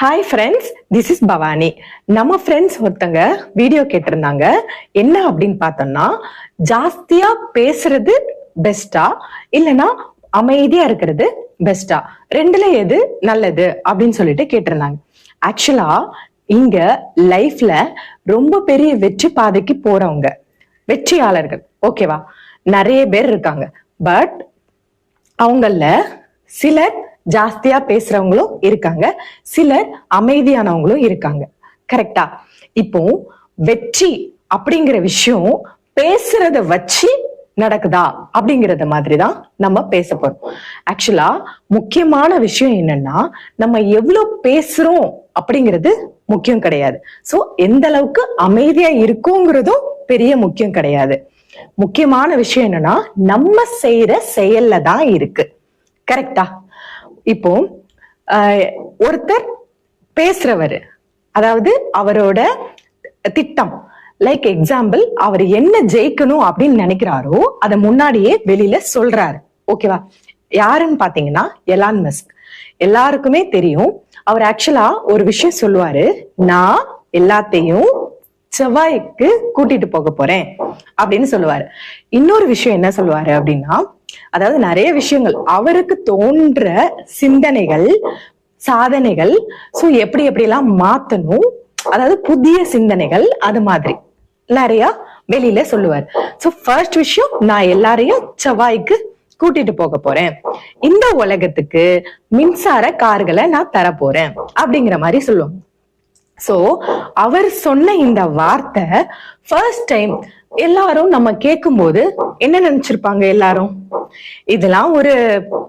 Hi friends this is Bhavani நம்ம friends ஒருத்தங்க video கேட்டிருந்தாங்க. என்ன அப்படின்னு பார்த்தோம்னா ஜாஸ்தியா பேசுறது பெஸ்டா இல்லனா அமைதியா இருக்கிறது பெஸ்டா ரெண்டுல எது நல்லது அப்படின்னு சொல்லிட்டு கேட்டிருந்தாங்க. ஆக்சுவலா இங்க லைஃப்ல ரொம்ப பெரிய வெற்றி பாதைக்கு போறவங்க வெற்றியாளர்கள் ஓகேவா நிறைய பேர் இருக்காங்க. பட் அவங்கள சிலர் ஜாஸ்தியா பேசுறவங்களும் இருக்காங்க. சிலர் அமைதியானவங்களும் இருக்காங்க. கரெக்டா இப்போ வெற்றி அப்படிங்கிற விஷயம் பேசுறத வச்சு நடக்குதா அப்படிங்கறத மாதிரிதான் நம்ம பேச போறோம். ஆக்சுவலா முக்கியமான விஷயம் என்னன்னா நம்ம எவ்வளவு பேசுறோம் அப்படிங்கிறது முக்கியம் கிடையாது. சோ எந்த அளவுக்கு அமைதியா இருக்குங்கிறதும் பெரிய முக்கியம் கிடையாது. முக்கியமான விஷயம் என்னன்னா நம்ம செய்யற செயல்ல தான் இருக்கு. கரெக்டா இப்போ ஒருத்தர் பேசுறவர் அதாவது அவரோட திட்டம் லைக் எக்ஸாம்பிள் அவர் என்ன ஜெயிக்கணும் அப்படின்னு நினைக்கிறாரோ அதை முன்னாடியே வெளியில சொல்றாரு. ஓகேவா யாருன்னு பாத்தீங்கன்னா எலான் மஸ்க் எல்லாருக்குமே தெரியும் அவர் ஆக்சுவலா ஒரு விஷயம் சொல்லுவாரு நான் எல்லாத்தையும் செவ்வாய்க்கு கூட்டிட்டு போக போறேன் அப்படின்னு சொல்லுவாரு. இன்னொரு விஷயம் என்ன சொல்லுவாரு அப்படின்னா அதாவது நிறைய விஷயங்கள். அவருக்கு தோன்ற சிந்தனைகள் சாதனைகள் சோ எப்படி எப்படி எல்லாம் மாத்தணும் அதாவது புதிய சிந்தனைகள் அது மாதிரி. நிறைய வெளியில சொல்லுவார். சோ ஃபர்ஸ்ட் விஷயம் நான் எல்லாரையும் செவ்வாய்க்கு கூட்டிட்டு போக போறேன். இந்த உலகத்துக்கு மின்சார கார்களை நான் தர போறேன். அப்படிங்கிற மாதிரி சொல்லுவாங்க. சோ அவர் சொன்ன இந்த வார்த்தை ஃபர்ஸ்ட் டைம் எல்லாரும் நம்ம கேட்கும்போது என்ன நினைச்சிருப்பாங்க எல்லாரும்? இதெல்லாம் ஒரு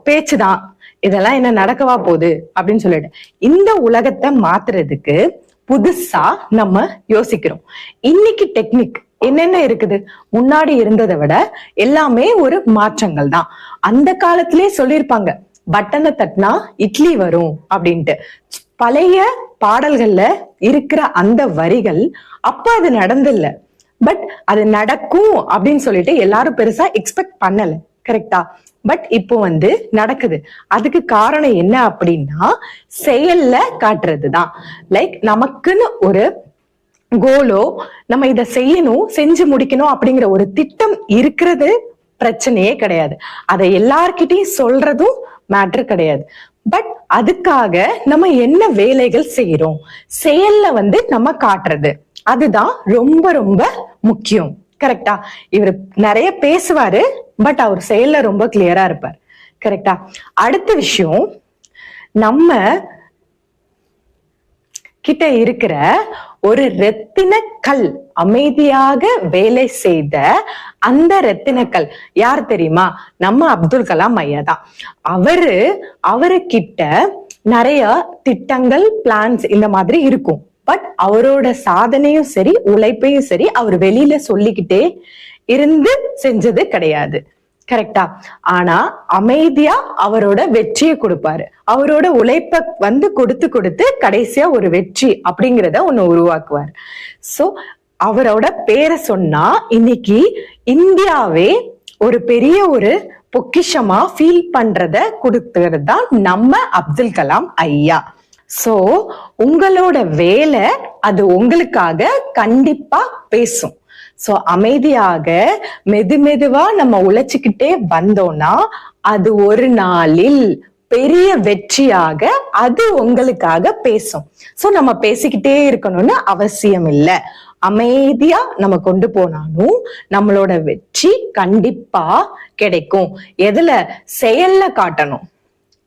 பேச்சுதான் இதெல்லாம் என்ன நடக்கவா போகுது? அப்படின்னு சொல்லிட்டு. இந்த உலகத்தை மாத்துறதுக்கு புதுசா நம்ம யோசிக்கிறோம். இன்னைக்கு டெக்னிக் என்னென்ன இருக்குது? முன்னாடி இருந்ததை விட எல்லாமே ஒரு மாற்றங்கள் தான். அந்த காலத்திலே சொல்லியிருப்பாங்க பட்டனை தட்டினா இட்லி வரும் அப்படின்ட்டு. பழைய பாடல்கள்ல இருக்கிற அந்த வரிகள் அப்ப அது நடந்தில்ல. பட் அது நடக்கும் அப்படின்னு சொல்லிட்டு எல்லாரும் பெருசா எக்ஸ்பெக்ட் பண்ணல. கரெக்டா பட் இப்போ வந்து நடக்குது. அதுக்கு காரணம் என்ன அப்படின்னா செயல்ல காட்டுறதுதான். லைக் நமக்குன்னு ஒரு கோலோ நம்ம இத செய்யணும் செஞ்சு முடிக்கணும் அப்படிங்கிற ஒரு திட்டம் இருக்கிறது பிரச்சனையே கிடையாது. அதை எல்லார்கிட்டையும் சொல்றதும் மேட்ரு கிடையாது. பட் அதுக்காக நம்ம என்ன வேலைகள் செய்யறோம் செயல்ல வந்து நம்ம காட்டுறது. அதுதான் ரொம்ப ரொம்ப முக்கியம். கரெக்டா இவர் நிறைய பேசுவாரு பட் அவர் செயல்ல ரொம்ப கிளியரா இருப்பார். கரெக்டா அடுத்த விஷயம் நம்ம கிட்ட இருக்கிற ஒரு ரத்தின கல் அமைதியாக வேலை செய்த அந்த ரத்தினக்கல். யார் தெரியுமா? நம்ம அப்துல் கலாம் ஐயா தான். அவரு அவருக்கிட்ட நிறைய திட்டங்கள் பிளான்ஸ் இந்த மாதிரி இருக்கும். பட் அவரோட சாதனையும் சரி உழைப்பையும் சரி அவர் வெளியில சொல்லிக்கிட்டே இருந்து செஞ்சது கிடையாது. கரெக்டா ஆனா அமைதியா அவரோட வெற்றியை கொடுப்பாரு. அவரோட உழைப்ப வந்து கொடுத்து கொடுத்து கடைசியா ஒரு வெற்றி அப்படிங்கிறத ஒண்ணு உருவாக்குவார். சோ அவரோட பேரை சொன்னா இன்னைக்கு இந்தியாவே ஒரு பெரிய ஒரு பொக்கிஷமா ஃபீல் பண்றத கொடுக்கிறது தான் நம்ம அப்துல் கலாம் ஐயா. சோ உங்களோட வேலை அது உங்களுக்காக கண்டிப்பா பேசும். சோ அமைதியாக மெது மெதுவா நம்ம உழைச்சுக்கிட்டே வந்தோம்னா அது ஒரு நாளில் பெரிய வெற்றியாக அது உங்களுக்காக பேசும். சோ நம்ம பேசிக்கிட்டே இருக்கணும்னு அவசியம் இல்லை அமைதியா நம்ம கொண்டு போனாலும் நம்மளோட வெற்றி கண்டிப்பா கிடைக்கும். எதுல? செயல்ல காட்டணும்.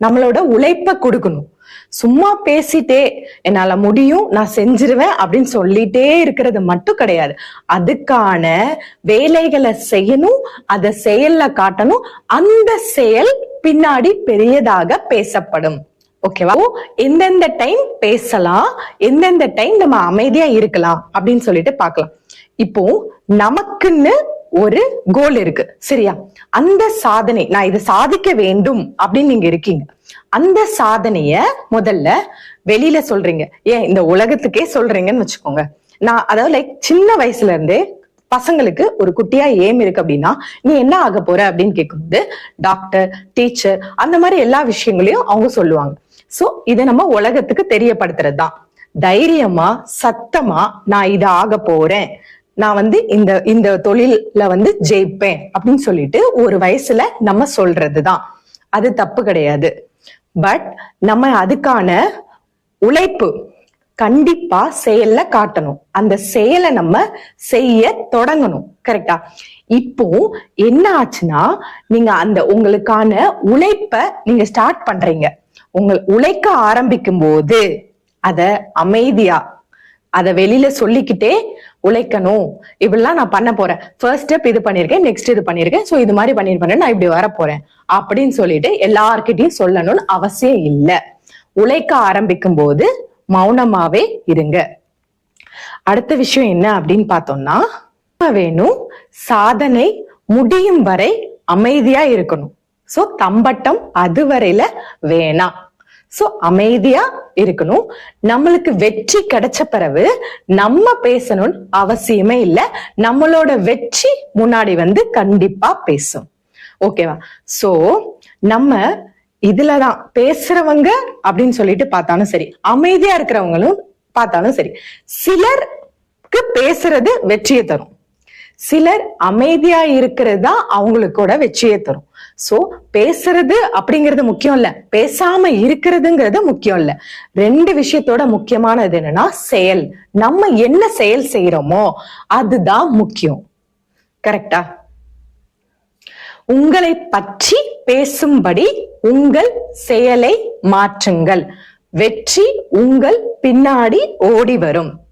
நம்மளோட உழைப்ப கொடுக்கணும். சும்மா பேசிட்டே என்னால முடியும் நான் செஞ்சிருவேன் அப்படின்னு சொல்லிட்டே இருக்கிறது மட்டும் கிடையாது. அதுக்கான வேலைகளை செய்யணும் அதை செயல்ல காட்டணும். அந்த செயல் பின்னாடி பெரியதாக பேசப்படும். ஓகேவா? எந்தெந்த டைம் பேசலாம் எந்தெந்த டைம் நம்ம அமைதியா இருக்கலாம் அப்படின்னு சொல்லிட்டு பார்க்கலாம். இப்போ நமக்குன்னு ஒரு கோல் இருக்கு. சரியா? அந்த சாதனை நான் இதை சாதிக்க வேண்டும் அப்படின்னு நீங்க இருக்கீங்க. அந்த சாதனைய முதல்ல வெளியில சொல்றீங்க. ஏன் இந்த உலகத்துக்கே சொல்றீங்கன்னு வச்சுக்கோங்க. நான் அதாவது லைக் சின்ன வயசுல இருந்தே பசங்களுக்கு ஒரு குட்டியா ஏம் இருக்கு அப்படின்னா நீ என்ன ஆக போற அப்படின்னு கேட்கும்போது டாக்டர் டீச்சர் அந்த மாதிரி எல்லா விஷயங்களையும் அவங்க சொல்லுவாங்க. சோ இதை நம்ம உலகத்துக்கு தெரியப்படுத்துறது தான் தைரியமா சத்தமா நான் இது ஆக போறேன். நான் வந்து இந்த இந்த தொழில வந்து ஜெயிப்பேன் அப்படின்னு சொல்லிட்டு ஒரு வயசுல நம்ம சொல்றதுதான். அது தப்பு கிடையாது. பட் நம்ம அதுக்கான உழைப்பு கண்டிப்பா செயல்ல காட்டணும். அந்த செயலை நம்ம செய்ய தொடங்கணும். கரெக்டா இப்போ என்ன ஆச்சுன்னா நீங்க அந்த உங்களுக்கான உழைப்ப நீங்க ஸ்டார்ட் பண்றீங்க. உங்க உழைக்க ஆரம்பிக்கும் போது அத அமைதியா அத வெளியில சொல்லிக்கிட்டே உழைக்கணும். இப்படிலாம் நான் பண்ண போறேன். ஃபர்ஸ்ட் ஸ்டெப் இது பண்ணிருக்கேன் நெக்ஸ்ட் இது பண்ணிருக்கேன் சோ இது மாதிரி பண்ணிருப்பேன் நான் இப்படி வர போறேன். அப்படின்னு சொல்லிட்டு எல்லார்கிட்டையும் சொல்லணும்னு அவசியம் இல்ல. உழைக்க ஆரம்பிக்கும் போது மௌனமாவே இருங்க. அடுத்த விஷயம் என்ன அப்படின்னு பார்த்தோம்னா வேணும் சாதனை முடியும் வரை அமைதியா இருக்கணும். சோ தம்பட்டம் அதுவரையில வேணாம். சோ அமைதியா இருக்கணும். நம்மளுக்கு வெற்றி கிடைச்ச பிறகு நம்ம பேசணும்னு அவசியமே இல்ல. நம்மளோட வெற்றி முன்னாடி வந்து கண்டிப்பா பேசும். ஓகேவா சோ நம்ம இதுலதான் பேசுறவங்க அப்படின்னு சொல்லிட்டு பார்த்தாலும் சரி அமைதியா இருக்கிறவங்களும் பார்த்தாலும் சரி சிலருக்கு பேசுறது வெற்றியை தரும். சிலர் அமைதியா இருக்கிறது தான் அவங்களுக்கோட வெற்றியை தரும். சோ பேசுறது அப்படிங்கிறது முக்கியம் இல்ல. பேசாம இருக்கிறதுங்கிறது முக்கியம் இல்ல. ரெண்டு விஷயத்தோட முக்கியமானது என்னன்னா செயல். நம்ம என்ன செயல் செய்யறோமோ அதுதான் முக்கியம். கரெக்டா உங்களை பற்றி பேசும்படி உங்கள் செயலை மாற்றுங்கள். வெற்றி உங்கள் பின்னாடி ஓடி வரும்.